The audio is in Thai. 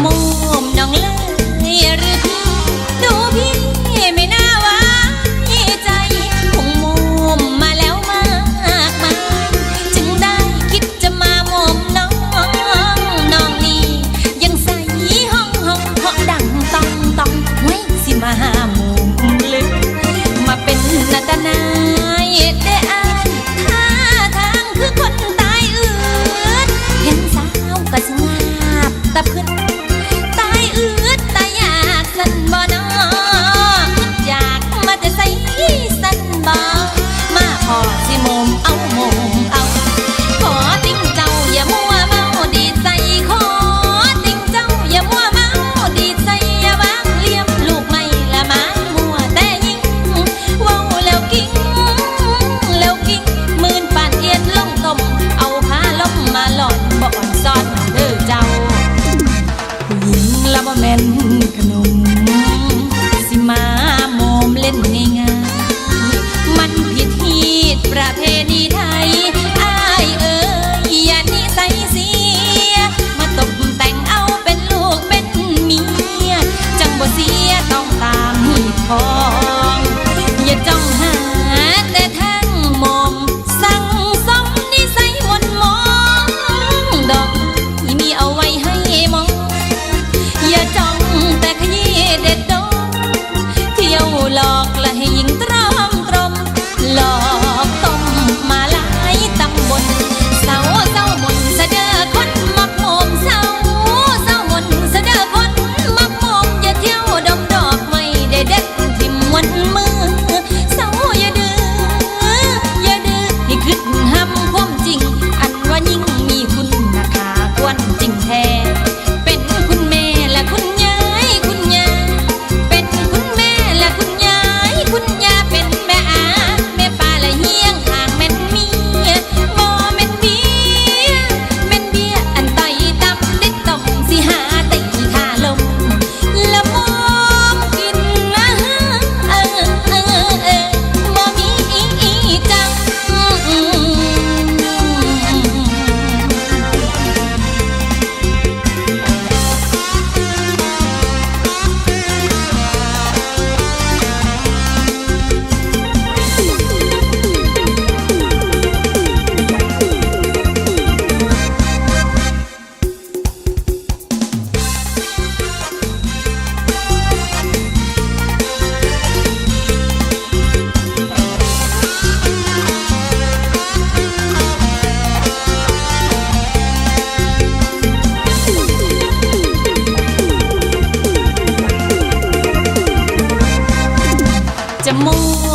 梦 มเอาโมมเอา ขอติ้งเจ้าอย่ามัวเมาดีใจขอติ้งเจ้าอย่ามัวเมาดีใจอย่าวางเลี่ยมลูกไม่ละไม้มัวแต่ยิงเว้าแล้วกิ้งแล้วกิ้งมื่นปานเอียนลงตมเอาผ้าล่มมาหล่อนบ่อนซ้อนเด้อเจ้าผู้หญิงละบ่แม่นขนม 梦。